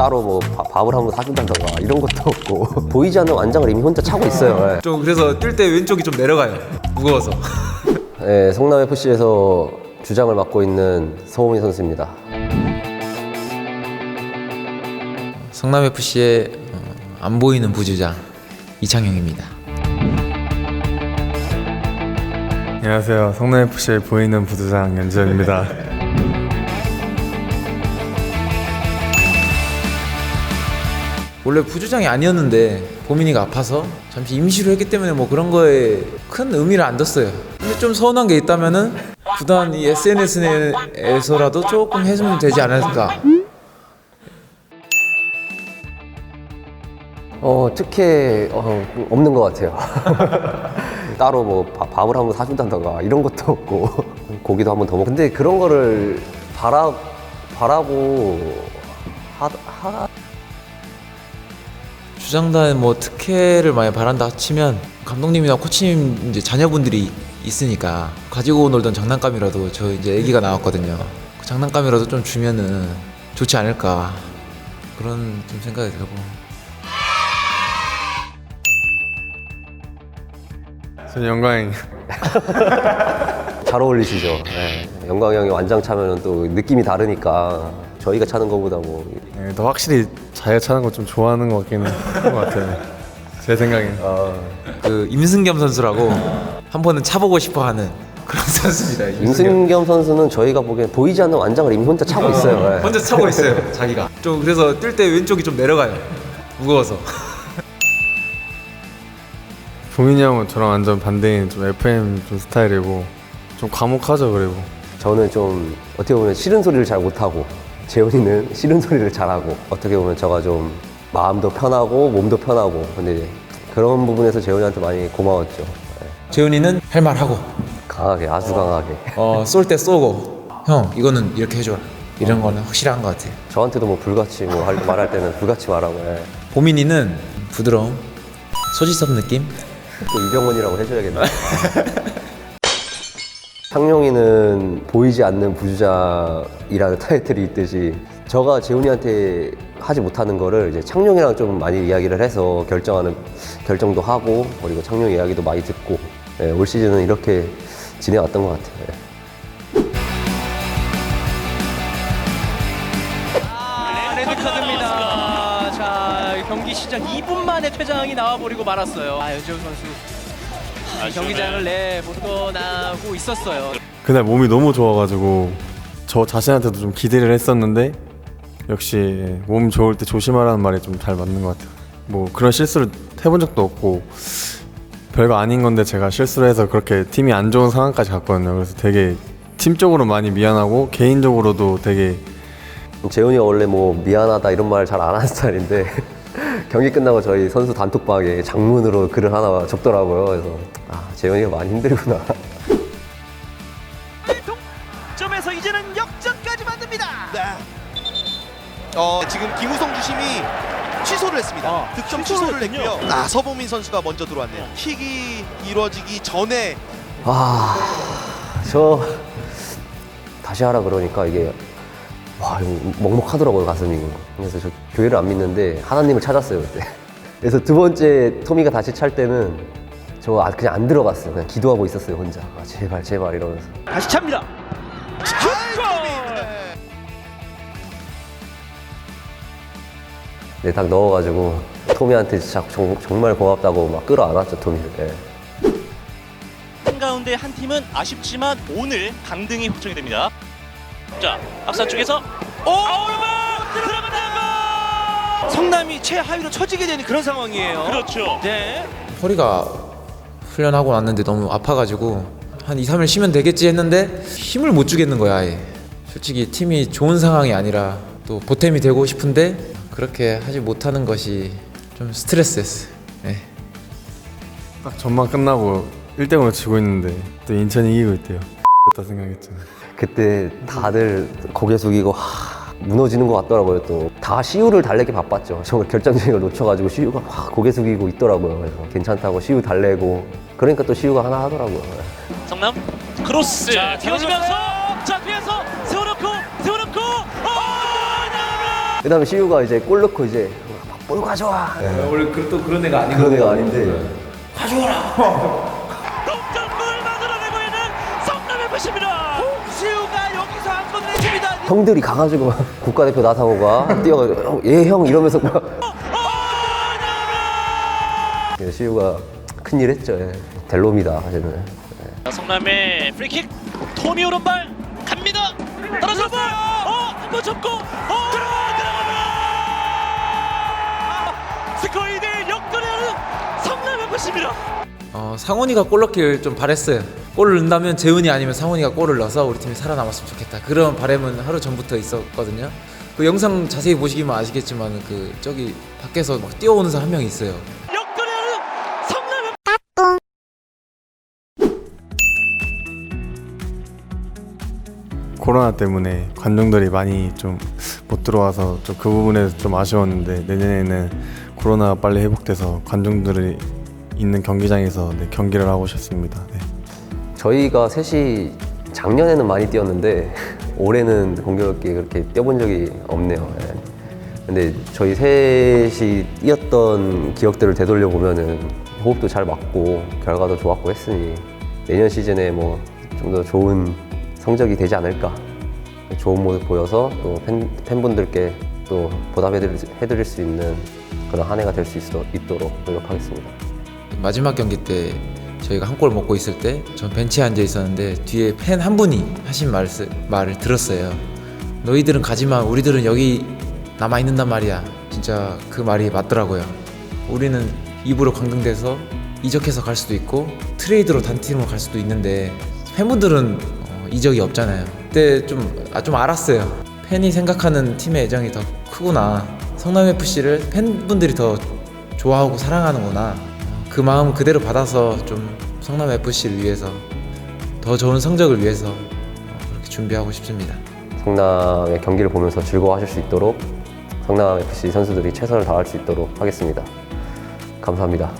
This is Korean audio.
따로 뭐 바- 밥을 한 번 사준다던가 이런 것도 없고 보이지 않는 완장을 이미 혼자 차고 있어요. 예. 좀 그래서 뛸 때 왼쪽이 좀 내려가요. 무거워서. 예, 성남 FC에서 주장을 맡고 있는 서호민 선수입니다. 성남 FC의 어, 안 보이는 부주장 이창용입니다. 안녕하세요. 성남FC의 보이는 부두장 연지현입니다. 원래 부주장이 아니었는데 보민이가 아파서 잠시 임시로 했기 때문에 뭐 그런 거에 큰 의미를 안 뒀어요. 근데 좀 서운한 게 있다면은 구단 이 SNS에서라도 조금 해주면 되지 않을까. 어, 특혜 어, 없는 것 같아요. 따로 뭐 밥- 밥을 한 번 사준다던가 이런 것도 없고 고기도 한 번 더 먹고 근데 그런 거를 바라 바라고 하, 하 주장단 뭐 특혜를 많이 바란다 치면 감독님이나 코치님 이제 자녀분들이 있으니까 가지고 놀던 장난감이라도 저 이제 아기가 나왔거든요. 그 장난감이라도 좀 주면은 좋지 않을까 그런 좀 생각이 들고 저는 영광이 잘 어울리시죠. 네. 영광 형이 완장 차면은 또 느낌이 다르니까 저희가 차는 것보다 뭐 네, 더 확실히 자기가 차는 거 좀 좋아하는 것 같긴 한것 같아요. 제 생각엔. 그 임승겸 선수라고 한 번은 차보고 싶어 하는 그런 선수입니다. 임승겸 선수는 저희가 보기엔 보이지 않는 완장을 이미 혼자 차고 있어요. 네. 혼자 차고 있어요 자기가. 좀 그래서 뛸 때 왼쪽이 좀 내려가요. 무거워서. 보민이 형은 저랑 완전 반대인 좀 FM 좀 스타일이고 좀 과묵하죠 그리고. 저는 좀 어떻게 보면 싫은 소리를 잘 못하고 재훈이는 싫은 소리를 잘하고 어떻게 보면 저가 좀 마음도 편하고 몸도 편하고 근데 그런 부분에서 재훈이한테 많이 고마웠죠. 네. 재훈이는 할 말 하고 강하게 아주 강하게 어, 쏠 때 쏘고 형 이거는 이렇게 해줘라 이런 거는 확실한 것 같아요. 저한테도 뭐 불같이 뭐 할- 말할 때는 불같이 말하고 예. 보민이는 부드러움, 소지섭 느낌. 또 이병헌이라고 해줘야겠네. 상용이는 보이지 않는 부주장이라는 타이틀이 있듯이 저가 재훈이한테 하지 못하는 거를 이제 창룡이랑 좀 많이 이야기를 해서 결정하는 결정도 하고 그리고 창룡 이야기도 많이 듣고 예, 올 시즌은 이렇게 지내왔던 것 같아요. 예. 아, 레드카드입니다. 자, 경기 시작 2분 만에 퇴장이 나와버리고 말았어요. 아, 연지훈 선수 아, 경기장을 내 벗어나고 있었어요. 그날 몸이 너무 좋아가지고 저 자신한테도 좀 기대를 했었는데 역시 몸 좋을 때 조심하라는 말이 좀 잘 맞는 것 같아요. 뭐 그런 실수를 해본 적도 없고 별거 아닌 건데 제가 실수를 해서 그렇게 팀이 안 좋은 상황까지 갔거든요. 그래서 되게 팀적으로 많이 미안하고 개인적으로도 되게 재훈이가 원래 뭐 미안하다 이런 말 잘 안 하는 스타일인데 경기 끝나고 저희 선수 단톡방에 장문으로 글을 하나 적더라고요. 그래서 아 재훈이가 많이 힘들구나. 점에서 이제는 역전까지 만듭니다. 네. 어, 지금 김우성 주심이 취소를 했습니다. 아, 득점 취소를 취소를 했군요. 했고요. 아, 서보민 선수가 먼저 들어왔네요. 킥이 이루어지기 전에 아, 저 다시 하라 그러니까 이게 와 이거 먹먹하더라고요 가슴이. 그래서 저 교회를 안 믿는데 하나님을 찾았어요 그때. 그래서 두 번째 토미가 다시 찰 때는 저 아- 그냥 안 들어갔어요. 그냥 기도하고 있었어요 혼자. 아, 제발 제발 이러면서. 다시 찹니다. 네, 딱 넣어가지고 토미한테 진짜 정, 정말 고맙다고 막 끌어안았죠 토미를. 예. 한 가운데 한 팀은 아쉽지만 오늘 강등이 확정이 됩니다. 자, 앞선 쪽에서 오! 아우르바 들어간다! 성남이 최하위로 처지게 되는 그런 상황이에요. 그렇죠. 네. 허리가 훈련하고 났는데 너무 아파가지고 한 2, 3일 쉬면 되겠지 했는데 힘을 못 주겠는 거야 아예. 솔직히 팀이 좋은 상황이 아니라 또 보탬이 되고 싶은데 그렇게 하지 못하는 것이 좀 스트레스였어요. 네. 딱 전만 끝나고 1대0으로 지고 있는데 또 인천이 이기고 있대요. 다 생각했죠. 그때 다들 고개 숙이고 하, 무너지는 것 같더라고요 또. 다 시우를 달래기 바빴죠. 정말 결정적인 걸 놓쳐가지고 시우가 막 고개 숙이고 있더라고요. 그래서 괜찮다고 시우 달래고. 그러니까 또 시우가 하나 하더라고요. 성남? 크로스! 자, 띄워지면서! 자, 뒤에서 세워놓고 세워놓고! 어! 나가! 그다음에 시우가 이제 골 넣고 이제 막볼 가져와. 원래 그, 또 그런 애가 아니고. 그런 애가 아닌데. 동점골 만들어내고 있는 성남 FC입니다. 형들이 가가지고 막 국가대표 나상호가 뛰어가지고 예 형 이러면서 막 그래서 시우가 큰일 했죠. 예. 델롬이다 사실은. 자, 성남의 프리킥 토미 오른발 갑니다. 떨어졌어요. 어, 한번 접고 어, 들어갑니다. 스코어 2대 역전하는 성남 FC입니다. 어, 상훈이가 골 넣기를 좀 바랬어요. 골을 넣는다면 재훈이 아니면 상훈이가 골을 넣어서 우리 팀이 살아남았으면 좋겠다. 그런 바람은 하루 전부터 있었거든요. 그 영상 자세히 보시기만 아시겠지만 그 저기 밖에서 막 뛰어오는 사람 한 명 있어요. 코로나 때문에 관중들이 많이 좀 못 들어와서 좀 그 부분에서 좀 아쉬웠는데 내년에는 코로나 빨리 회복돼서 관중들이 있는 경기장에서 네, 경기를 하고 싶습니다. 네. 저희가 셋이 작년에는 많이 뛰었는데 올해는 공교롭게 그렇게 뛰어본 적이 없네요. 예. 근데 저희 셋이 뛰었던 기억들을 되돌려 보면은 호흡도 잘 맞고 결과도 좋았고 했으니 내년 시즌에 뭐 좀 더 좋은 성적이 되지 않을까. 좋은 모습 보여서 또 팬, 팬분들께 또 보답해드릴 해드릴 수 있는 그런 한 해가 될 수 있도록 노력하겠습니다. 마지막 경기 때 저희가 한 골 먹고 있을 때 전 벤치에 앉아 있었는데 뒤에 팬 한 분이 하신 말, 말을 들었어요. 너희들은 가지만 우리들은 여기 남아 있는단 말이야. 진짜 그 말이 맞더라고요. 우리는 입으로 강등돼서 이적해서 갈 수도 있고 트레이드로 단팀으로 갈 수도 있는데 팬분들은 어, 이적이 없잖아요. 그때 좀, 아, 좀 알았어요. 팬이 생각하는 팀의 애정이 더 크구나. 성남 FC를 팬분들이 더 좋아하고 사랑하는구나. 그 마음 그대로 받아서 좀 성남 FC를 위해서 더 좋은 성적을 위해서 어, 그렇게 준비하고 싶습니다. 성남의 경기를 보면서 즐거워하실 수 있도록 성남 FC 선수들이 최선을 다할 수 있도록 하겠습니다. 감사합니다.